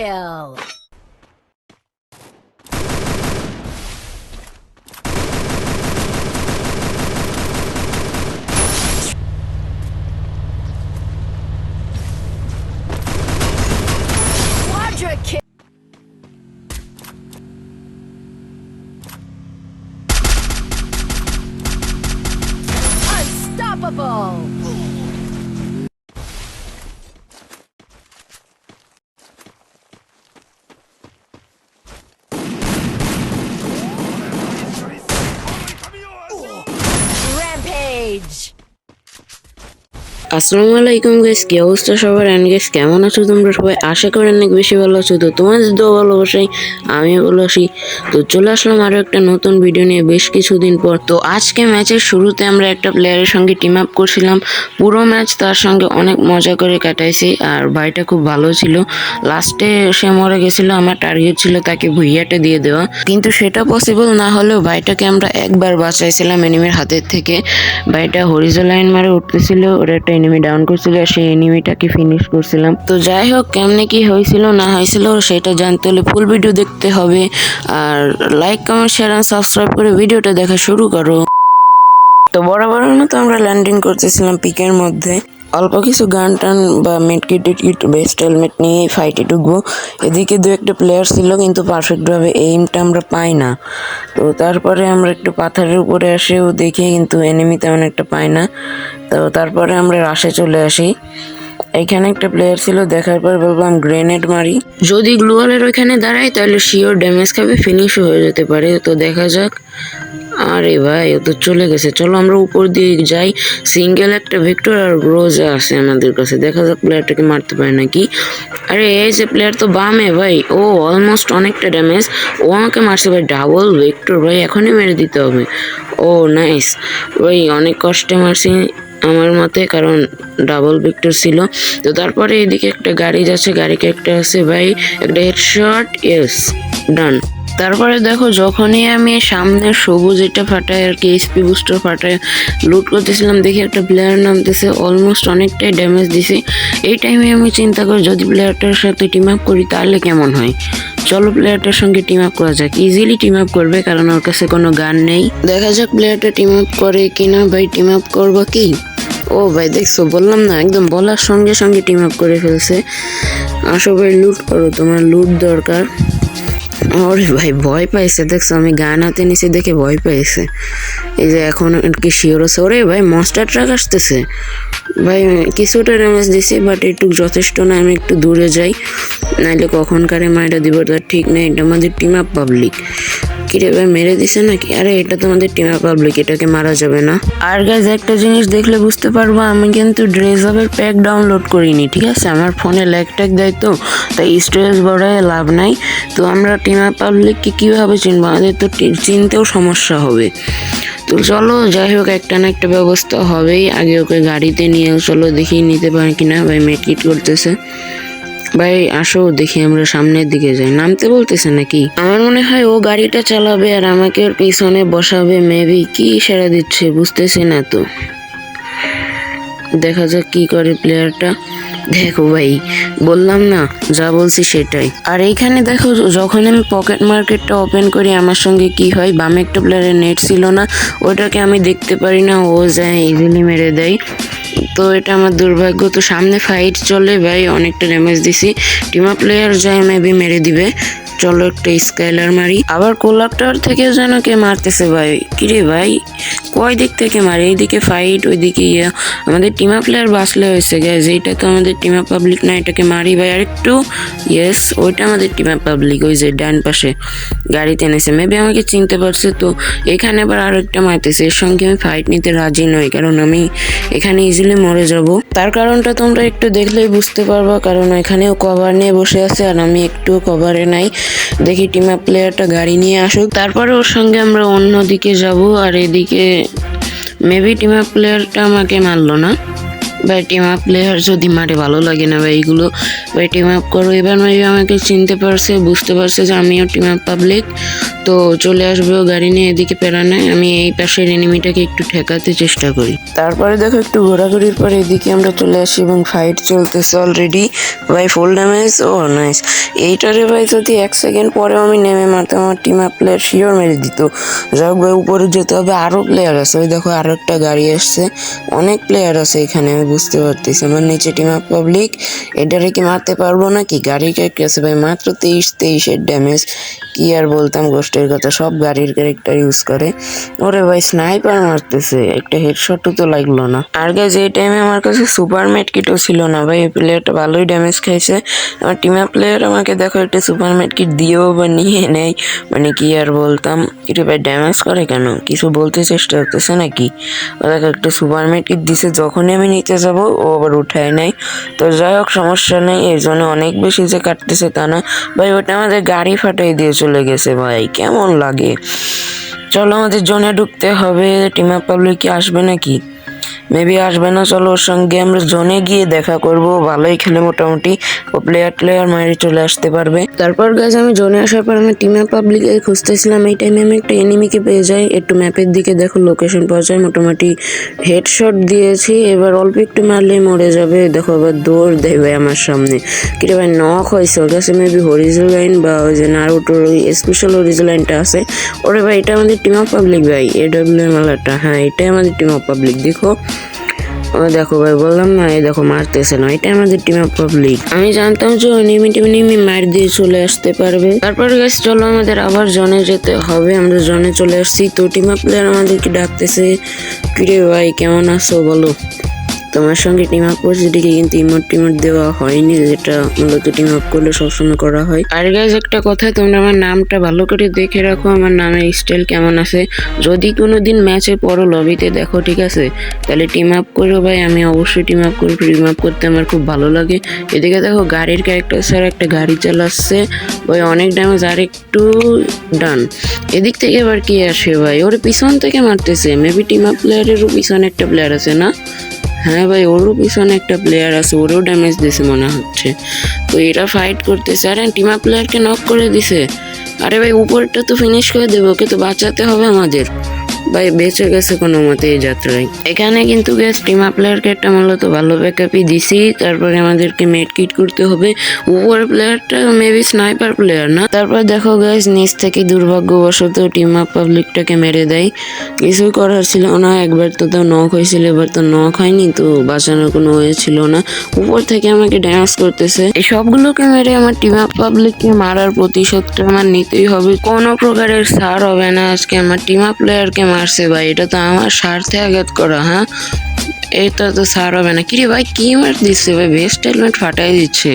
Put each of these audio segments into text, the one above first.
kill. Ridge. আসসালামু আলাইকুম guess কি অবস্থা সবার? এন্ড গাইস কেমন আছো তোমরা সবাই? আশা করি অনেক বেশি ভালো আছো। তো তোমাদের তো ভালো অবশ্যই আমি ভালো আছি। তো চলে আসলাম আরও একটা নতুন ভিডিও নিয়ে বেশ কিছুদিন পর। তো আজকে ম্যাচের শুরুতে আমরা একটা প্লেয়ারের সঙ্গে টিম আপ করছিলাম। পুরো ম্যাচ তার সঙ্গে অনেক মজা করে কাটাইছি আর ভাইটা খুব ভালো ছিল। লাস্টে সে মরে গেছিল, আমার টার্গেট ছিল তাকে ভুইয়াটা দিয়ে দেওয়া। কিন্তু সেটা পসিবল না হলেও ভাইটাকে আমরা একবার বাঁচাইছিলাম এনিমের হাতের থেকে। ভাইটা হরিজো লাইন মারে উঠতেছিল, ওর একটা এনিমি ডাউন করছিল, সেই এনিমিটাকে ফিনিশ করছিলাম। তো যাই হোক, কেমনে কি হয়েছিল, না হয়েছিল, সেটা জানতে হলে ফুল ভিডিও দেখতে হবে। আর লাইক কমেন্ট শেয়ার আর সাবস্ক্রাইব করে ভিডিওটা দেখা শুরু করো। তো বরাবরের মতো আমরা ল্যান্ডিং করতেছিলাম পিকের মধ্যে। অল্প কিছু গান টান বা মেডকিট টেডকিট বেস্ট হেলমেট নিয়ে ফাইটে ঢুকবো। এদিকে দু একটা প্লেয়ার ছিল কিন্তু পারফেক্টভাবে এইমটা আমরা পাই না। তো তারপরে আমরা একটু পাথরের উপরে আসেও দেখি কিন্তু এনিমি তেমন একটা পাই না। তো তারপরে আমরা রাশে চলে আসি। এখানে একটা প্লেয়ার ছিল, দেখার পর বললাম গ্রেনেড মারি। যদি গ্লোয়ালের ওইখানে দাঁড়াই তাহলে শিওর ড্যামেজ খাবে ফিনিশও হয়ে যেতে পারে। তো দেখা যাক। আরে ভাই, ও তো চলে গেছে। চলো আমরা উপর দিয়ে যাই। সিঙ্গেল একটা ভিক্টর আর গ্রোজ আছে আমাদের কাছে। দেখা যাক প্লেয়ারটাকে মারতে পারে নাকি। আরে, এই যে প্লেয়ার তো বামে ভাই। ও অলমোস্ট অনেকটা ড্যামেজ ও আমাকে মারছে ভাই ডাবল ভিক্টর ভাই, এখনই মেরে দিতে হবে। ও নাইস ভাই, অনেক কষ্টে মারছি আমার মতে কারণ ডাবল ভিক্টর ছিল। তো তারপরে এদিকে একটা গাড়ি যাচ্ছে গাড়িকে একটা আছে ভাই, একটা হেড হেডশট ইয়েস ডান তারপরে দেখো, যখনই আমি সামনে সবুজ এটা ফাটায় আর কি এসপি বুস্টার ফাটায় লুট করতেছিলাম, দেখি একটা প্লেয়ার নামতেছে অলমোস্ট অনেকটাই ড্যামেজ দিছে। এই টাইমে আমি চিন্তা করি, যদি প্লেয়ারটার সাথে টিম আপ করি, তাহলে কেমন হয়? চলো প্লেয়ারটার সঙ্গে টিম আপ করা যাক। ইজিলি টিম আপ করবে, কারণ ওর কাছে কোনো গান নেই। দেখা যাক প্লেয়ারটা টিম আপ করে কিনা। ভাই টিম আপ করব কি? ও ভাই, দেখছ, বললাম না, একদম বলার সঙ্গে সঙ্গে টিম আপ করে ফেলছে। আসো ভাই লুট করো, তোমার লুট দরকার। ওরে ভাই, ভয় পাইছে, দেখছ? আমি গান হাতে নিচে দেখে ভয় পাইছে। এই যে এখন কি শিওর আছে? ওরে ভাই মনস্টার ট্রাক আসতেছে। ভাই কিছুটা ড্যামেজ দিছি বাট একটু যথেষ্ট না, আমি একটু দূরে যাই। নাইলে কখনকারে মায়েরা দিব, তার ঠিক নেই। এটা আমাদের টিম আপ পাবলিক কিরে ভাই মেরে দিছে নাকি? আরে, এটা তো আমাদের টিম পাবলিক এটাকে মারা যাবে না। আর গাইজ একটা জিনিস দেখলে বুঝতে পারব, আমি কিন্তু ড্রেসআপের প্যাক ডাউনলোড করিনি, ঠিক আছে? আমার ফোনে ল্যাগ ট্যাগ দেয় তো, তাই স্টোরেজ বড়ায় লাভ নাই। তো আমরা টিম পাবলিককে কীভাবে চিনবো? আমাদের তো চিনতেও সমস্যা হবে। তো চলো, যাই হোক, একটা না একটা ব্যবস্থা হবেই। আগে ওকে গাড়িতে নিয়ে চলো, দেখি নিতে পারি কিনা, ভাই মেটকিট করতেছে। ভাই, আসো, দেখি আমরা সামনের দিকে যাই। নামতে বলতেছে নাকি? আমার মনে হয় ও গাড়িটা চালাবে আর আমাকে ওর পিছনে বসাবে। মেবি কি সেরা দিচ্ছে বুঝতেছি না তো। দেখা যাক কি করে প্লেয়ারটা দেখো ভাই, বললাম না, যা বলছি সেটাই। আর এইখানে দেখো, যখন আমি পকেট মার্কেটটা ওপেন করি, আমার সঙ্গে কি হয়? বামে একটা প্লেয়ারের নেট ছিল না। ওটাকে আমি দেখতে পারি না, ও যায় ইজিলি মেরে দেয়। তো এটা আমার দুর্ভাগ্য। তো সামনে ফাইট চলে ভাই, অনেকটা ড্যামেজ দিছি। টিমা প্লেয়ার যায় মেবি মেরে দিবে। চলো একটা স্কাইলার মারি। আবার কোলাপটার থেকে যেন কে মারতেছে ভাই। কিরে ভাই? কয় দিক থেকে মারে? এইদিকে ফাইট ওইদিকে ইয়ে। আমাদের টিমা প্লেয়ার বাঁচলে হয়েছে গ্যাস এইটা তো আমাদের টিমা পাবলিক না, এটাকে মারি ভাই। আর একটু ইয়েস ওইটা আমাদের টিমা পাবলিক ওই যে ডান পাশে গাড়িতে এনেছে। মেবি আমাকে চিনতে পারছে তো। এখানে আবার আরও একটা মারতেছে। এর সঙ্গে আমি ফাইট নিতে রাজি নই, কারণ আমি এখানে ইজিলি মরে যাব। তার কারণটা তোমরা একটু দেখলেই বুঝতে পারবা, কারণ এখানেও কভার নিয়ে বসে আছে, আর আমি একটু কভারে নাই। দেখি টিমা প্লেয়ারটা গাড়ি নিয়ে আসুক। তারপরে ওর সঙ্গে আমরা অন্য দিকে যাব আর এদিকে মেবি টিমা প্লেয়ারটা আমাকে মারলো না। ভাই টিম আপ প্লেয়ার যদি মারে, ভালো লাগে না ভাই এইগুলো ভাই টিম আপ করো। এবার মেবি আমাকে চিনতে পারছে, বুঝতে পারছে যে আমিও টিম আপ পাবলিক তো চলে আসবে ও গাড়ি নিয়ে এদিকে পেরানে, আমি এই পাশের এনিমিটাকে একটু ঠেকাতে চেষ্টা করি। তারপরে দেখো একটু ঘোরাঘুরির পরে এদিকে আমরা চলে আসি এবং ফাইট চলতেছে অলরেডি ভাই ফুল ড্যামেজ ও নাইস এইটারে ভাই, যদি এক সেকেন্ড পরেও আমি নেমে মারতে আমার টিম আপ প্লেয়ার শিওর মেরে দিত। যাই ভাই, উপরে যেতে হবে আরও প্লেয়ার আছে। ওই দেখো আরও একটা গাড়ি আসছে। অনেক প্লেয়ার আছে এখানে, আমি বুঝতে পারতেছি। আমার নিচে টিম আপ পাবলিক এটারে কি মারতে পারব নাকি? গাড়ি ক্যারেক্টার আছে ভাই? মাত্র তেইশ, তেইশের ড্যামেজ কি আর বলতাম গোষ্ঠীর কথা, সব গাড়ির ক্যারেক্টার ইউজ করে। ওরে ভাই স্নাইপার মারতেছে, একটা হেডশটও তো লাগল না। আর গাইজ এই টাইমে আমার কাছে সুপার মেট কিটও ছিল না। ভাই, এই প্লেয়ারটা ভালোই ড্যামেজ খাইছে। আমার টিমের প্লেয়ার আমাকে দেখো, একটা সুপার মেট কিট দিয়েও বা নিয়ে নেয়। মানে কি আর বলতাম? এটা ভাই ড্যামেজ করে কেন? কিছু বলতে চেষ্টা করতেছে নাকি? দেখো, একটা সুপার মেট কিট দিছে, যখনই আমি নিতে যাব, ও আবার উঠায় নেয়। তো যাই হোক, সমস্যা নেই, এর জন্য অনেক বেশি যে কাটতেছে তা না। ভাই, ওটা আমাদের গাড়ি ফাটাই দিয়ে চলে গেছে, ভাই। কেমন লাগে? চলো আমাদের জোনে ঢুকতে হবে। টিমা পাবলিক কি আসবে নাকি? মেবি আসবে না, চলো ওর সঙ্গে আমরা জোনে গিয়ে দেখা করব। ভালোই খেলে মোটামুটি। ও প্লেয়ার প্লেয়ার মারি চলে আসতে পারবে। তারপর গাছ আমি জোনে আসার পর আমি টিম আপ পাবলিকে খুঁজতেছিলাম। এই টাইমে আমি একটা এনিমিকে পেয়ে যাই। একটু ম্যাপের দিকে দেখো লোকেশন পাওয়া যায়। মোটামুটি হেডশট দিয়েছি। এবার অল্প একটু মারলে মরে যাবে। দেখো এবার দৌড় ভাই আমার সামনে। কিরে ভাই নক হয়েছে। ওর কাছে মেবি হরিজল লাইন বা ওই যে নারুটোর ওই স্পেশাল হরিজল লাইনটা আছে। ওরে ভাই, এটা আমাদের টিম অফ পাবলিক ভাই। এডব্লিউ মালাটা হ্যাঁ এটাই আমাদের টিম অফ পাবলিক দেখো দেখো ভাই, বললাম না, এই দেখো মারতেছে না, এটা আমাদের টিম অফ পাবলিক আমি জানতাম যে ওই নিমি টিম নিমি মার দিয়ে চলে আসতে পারবে। তারপর গেছে চলো আমাদের আবার জনে যেতে হবে, আমরা জনে চলে আসছি। তো টিম অফ প্লেয়ার আমাদেরকে ডাকতেছে, কিরে ভাই, কেমন আছো বলো? তোমার সঙ্গে টিম আপ করছি দেখে কিন্তু ইমোট টিমোট দেওয়া হয়নি, যেটা মূলত টিম আপ করলে সবসময় করা হয়। আর গাইজ একটা কথা, তোমরা আমার নামটা ভালো করে দেখে রাখো, আমার নামের স্টাইল কেমন আছে। যদি কোনো দিন ম্যাচে পড়ো লবিতে দেখো, ঠিক আছে? তাহলে টিম আপ করো ভাই, আমি অবশ্যই টিম আপ করি টিম আপ করতে আমার খুব ভালো লাগে। এদিকে দেখো, গাড়ির ক্যারেক্টার স্যার একটা গাড়ি চালাচ্ছে। ওই অনেক ড্যামেজ আর একটু ডান এদিক থেকে এবার কি আসে ভাই? ওর পিছন থেকে মারতেছে। মেবি টিম আপ প্লেয়ারেরও পিছনে একটা প্লেয়ার আছে, না? হ্যাঁ ভাই, ওরও পিছনে একটা প্লেয়ার আছে, ওরও ড্যামেজ দিছে মনে হচ্ছে। তো এরা ফাইট করতেছে, আরে টিমা প্লেয়ারকে নক করে দিছে। আরে ভাই, উপরটা তো ফিনিশ করে দেবো, ওকে তো বাঁচাতে হবে আমাদের। ভাই, বেঁচে গেছে কোনো মতে এই যাত্রায়। এখানে কিন্তু গ্যাস টিমা প্লেয়ারকে একটা মূলত ভালো ব্যাকআপই দিছি। তারপরে আমাদেরকে মেড কিট করতে হবে। উপরের প্লেয়ারটা মেবি স্নাইপার প্লেয়ার না। তারপর দেখো গ্যাস নিচ থেকে দুর্ভাগ্যবশত টিম আপ পাবলিকটাকে মেরে দেয়। কিছুই করার ছিল না। একবার তো তাও নক হয়েছিল, এবার তো নক হয়নি, তো বাঁচানোর কোনো ওয়ে ছিল না। উপর থেকে আমাকে ড্যান্স করতেছে। এই সবগুলোকে মেরে আমার টিম আপ পাবলিককে মারার প্রতিশোধটা আমার নিতেই হবে। কোনো প্রকারের সার হবে না। আজকে আমার টিম আপ প্লেয়ারকে মারছে ভাই, এটা তো আমার স্বার্থে আঘাত করা হ্যাঁ? এটা তো সার হবে না। কিরে ভাই, কি মার দিচ্ছে ভাই? বেস্ট হেলমেট ফাটাই দিচ্ছে।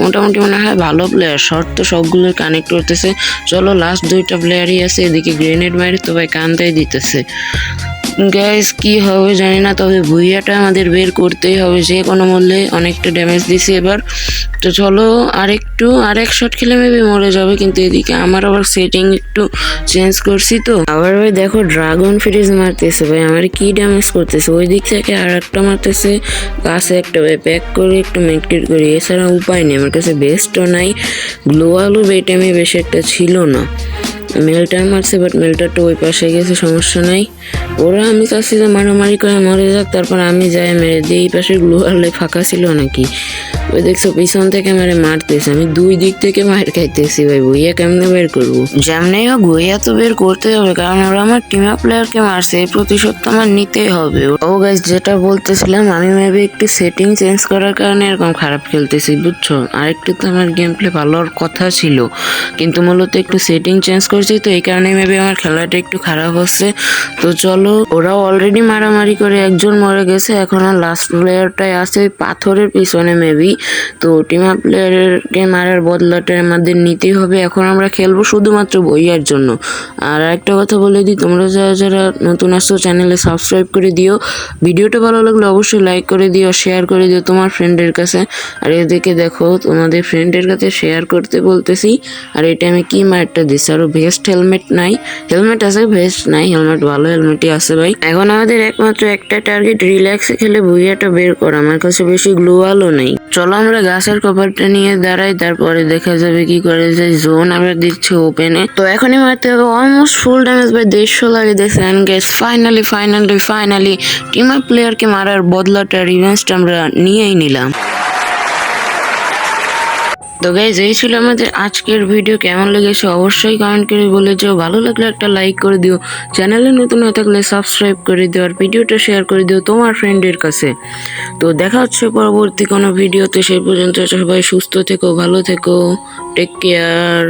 মোটামুটি মনে হয় ভালো প্লেয়ার শর্ট তো সবগুলো কানেক্ট করতেছে। চলো লাস্ট দুইটা প্লেয়ারই আছে, এদিকে গ্রেনেড মারি, তো ভাই কান্দাই দিতেছে। গ্যাস কি হবে জানি না, তবে ভুইয়াটা আমাদের বের করতেই হবে। যে কোনো মূল্যে অনেকটা ড্যামেজ দিছে এবার। তো চলো, আরেকটু, আরেক শট খেলে মেবি মরে যাবে, কিন্তু এদিকে আমার আবার সেটিং একটু চেঞ্জ করছি তো। আবার ভাই দেখো ড্রাগন ফ্রিজ মারতেছে ভাই, আমার কি ড্যামেজ করতেছে? ওই দিক থেকে আর একটা মারতেছে কাছে একটা ভাই প্যাক করে একটু মেটকিট করি। এছাড়া উপায় নেই, আমার কাছে বেস্টও নাই। গ্লো আলু বেটামে বেশি একটা ছিল না। মেলটার মারছে বাট মেলটা তো ওই পাশে গেছে সমস্যা নাই। ওরা আমি চাচ্ছি যে মারামারি করে মরে যাক তারপর আমি যাই মেরে দিই। এই পাশে গ্লু আলে ফাঁকা ছিল নাকি? ওই দেখছ পিছন থেকে মেরে মারতেছে। আমি দুই দিক থেকে মার খাইতেছি ভাই বইয়া কেমনে বের করব? যেমনি হোক বইয়া তো বের করতে হবে কারণ ওরা আমার টিমা প্লেয়ারকে মারছে। এই প্রতিশোধ তো আমার নিতেই হবে। ও গাইজ যেটা বলতেছিলাম আমি মেবি একটু সেটিং চেঞ্জ করার কারণে এরকম খারাপ খেলতেছি বুঝছ? আরেকটু তো আমার গেম প্লে ভালো হওয়ার কথা ছিল কিন্তু মূলত একটু সেটিং চেঞ্জ করছি, তো এই কারণে মেবি আমার খেলাটা একটু খারাপ হচ্ছে। তো চলো, ওরাও অলরেডি মারামারি করে একজন মরে গেছে, এখন আর লাস্ট প্লেয়ারটাই আছে পাথরের পিছনে মেবি তো টিমা প্লেয়ারকে মারার বদলাটা আমাদের নিতেই হবে। এখন আমরা খেলব শুধুমাত্র বইয়ার জন্য। আর একটা কথা বলে দিই, তোমরা যারা যারা নতুন আসছো চ্যানেলে সাবস্ক্রাইব করে দিও। ভিডিওটা ভালো লাগলে অবশ্যই লাইক করে দিও শেয়ার করে দিও তোমার ফ্রেন্ডের কাছে। আর এদিকে দেখো, তোমাদের ফ্রেন্ডের কাছে শেয়ার করতে বলতেছি। আর এটা আমি কি মারটা দিচ্ছি আরও ভেবে ভেস্ট হেলমেট নাই। হেলমেট আছে ভেস্ট নাই হেলমেট ভালো হেলমেটই আছে ভাই। এখন আমাদের একমাত্র একটা টার্গেট রিল্যাক্সে খেলে ভুইয়াটা বের করা, আমার কাছে বেশি গ্লোয়ালও নেই। চলো আমরা গাছের কভারটা নিয়ে দাঁড়াই, তারপরে দেখা যাবে কি করে যে জোন আমরা দিচ্ছি ওপেনে তো এখনই মারতে হবে অলমোস্ট ফুল ড্যামেজ ভাই দেড়শো লাগে দেখছেন gas finally finally finally team up প্লেয়ারকে মারার বদলাটা রিভেন্সটা আমরা নিয়েই নিলাম। তো গাইজ এই ছিল আমাদের আজকের ভিডিও কেমন লেগেছে অবশ্যই কমেন্ট করে বলে যাও। ভালো লাগলে একটা লাইক করে দিও। চ্যানেলে নতুন হয়ে থাকলে সাবস্ক্রাইব করে দিও আর ভিডিওটা শেয়ার করে দিও তোমার ফ্রেন্ডের কাছে। তো দেখা হচ্ছে পরবর্তী কোনো ভিডিওতে সেই পর্যন্ত সবাই সুস্থ থেকো, ভালো থেকো। Take care